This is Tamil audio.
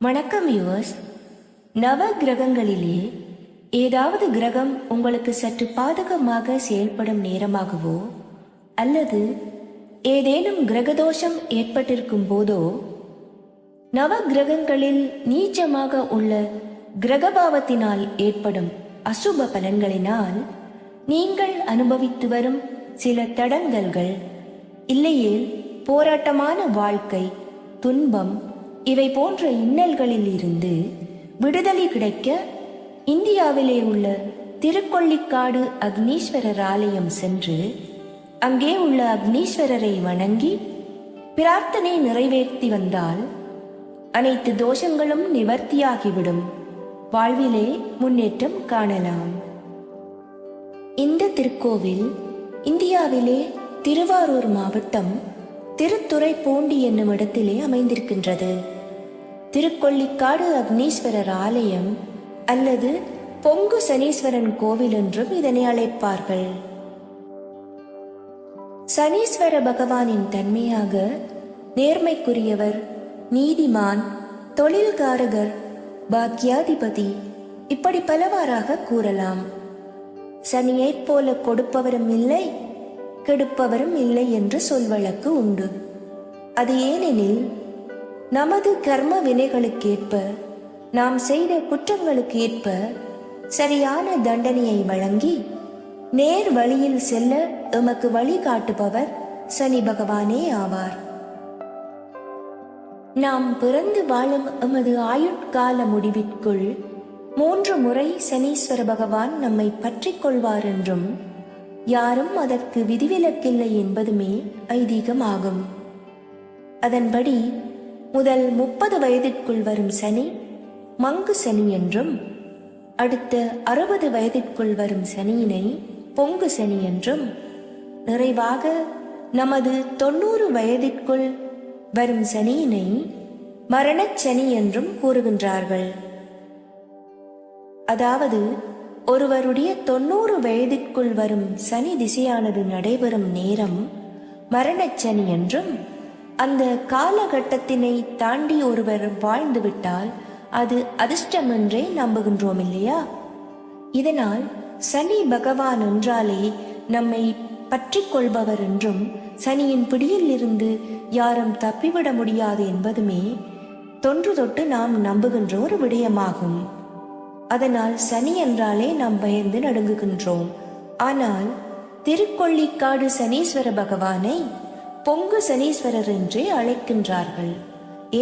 வணக்கம் யுவர்ஸ் நவ கிரகங்களிலே ஏதாவது கிரகம் உங்களுக்கு சற்று பாதகமாக செயல்படும் நேரமாகவோ அல்லது ஏதேனும் கிரகதோஷம் ஏற்பட்டிருக்கும் போதோ நவ கிரகங்களில் நீச்சமாக உள்ள கிரகபாவத்தினால் ஏற்படும் அசுப பலன்களினால் நீங்கள் அனுபவித்து வரும் சில தடங்கல்கள் இல்லையேல் போராட்டமான வாழ்க்கை துன்பம் இவை போன்ற இன்னல்களில் இருந்து விடுதலை கிடைக்க இந்தியாவிலே உள்ள திருக்கொள்ளிக்காடு அக்னீஸ்வரர் ஆலயம் சென்று அங்கே உள்ள அக்னீஸ்வரரை வணங்கி பிரார்த்தனை நிறைவேற்றி வந்தால் அனைத்து தோஷங்களும் நிவர்த்தியாகிவிடும். வாழ்விலே முன்னேற்றம் காணலாம். இந்த திருக்கோவில் இந்தியாவிலே திருவாரூர் மாவட்டம் திருத்துறைப்பூண்டி என்னும் இடத்திலே அமைந்திருக்கின்றது. திருக்கொள்ளிக்காடு அக்னீஸ்வரர் ஆலயம் அல்லது பொங்கு சனீஸ்வரன் கோவில் என்றும் இதனை அழைப்பார்கள். சனீஸ்வர பகவானின் தன்மையாக நேர்மைக்குரியவர் நீதிமான் தொழில்காரகர் பாக்யாதிபதி இப்படி பலவாறாக கூறலாம். சனியைப் போல கொடுப்பவரும் இல்லை கெடுப்பவரும் இல்லை என்று சொல்வழக்கு உண்டு. அது ஏனெனில் நமது கர்ம வினைகளுக்கேற்ப நாம் செய்த குற்றங்களுக்கு ஏற்ப சரியான தண்டனையை வழங்கி நேர் வழியில் செல்ல எமக்கு வழிகாட்டுபவர் சனி பகவானே ஆவார். நாம் பிறந்து வாழும் எமது ஆயுட்கால முடிவிற்குள் மூன்று முறை சனீஸ்வர பகவான் நம்மை பற்றிக் கொள்வார் என்றும் யாரும் அதற்கு விதிவிலக்கில்லை என்பதுமே ஐதீகமாகும். அதன்படி முதல் முப்பது வயதிற்குள் வரும் சனி மங்கு சனி என்றும் அடுத்த அறுபது வயதிற்குள் வரும் சனியினை பொங்கு சனி என்றும் நிறைவாக நமது தொண்ணூறு வயதிற்குள் வரும் சனியினை மரணச் சனி என்றும் கூறுகின்றார்கள். அதாவது ஒருவருடைய தொண்ணூறு வயதிற்குள் வரும் சனி திசையானது நடைபெறும் நேரம் மரணச்சனி என்றும் அந்த காலகட்டத்தினை தாண்டி ஒருவர் வாழ்ந்துவிட்டால் அது அதிர்ஷ்டம் என்றே நம்புகின்றோம் இல்லையா? இதனால் சனி பகவான் என்றாலே நம்மை பற்றி கொள்பவர் என்றும் சனியின் பிடியில் இருந்து யாரும் தப்பிவிட முடியாது என்பதுமே தொன்று தொட்டு நாம் நம்புகின்ற ஒரு விடயமாகும். அதனால் சனி என்றாலே நாம் பயந்து நடுங்குகின்றோம். ஆனால் திருக்கொள்ளிக்காடு சனீஸ்வர பகவானை பொங்கு சனீஸ்வரர் என்றே அழைக்கின்றார்கள்.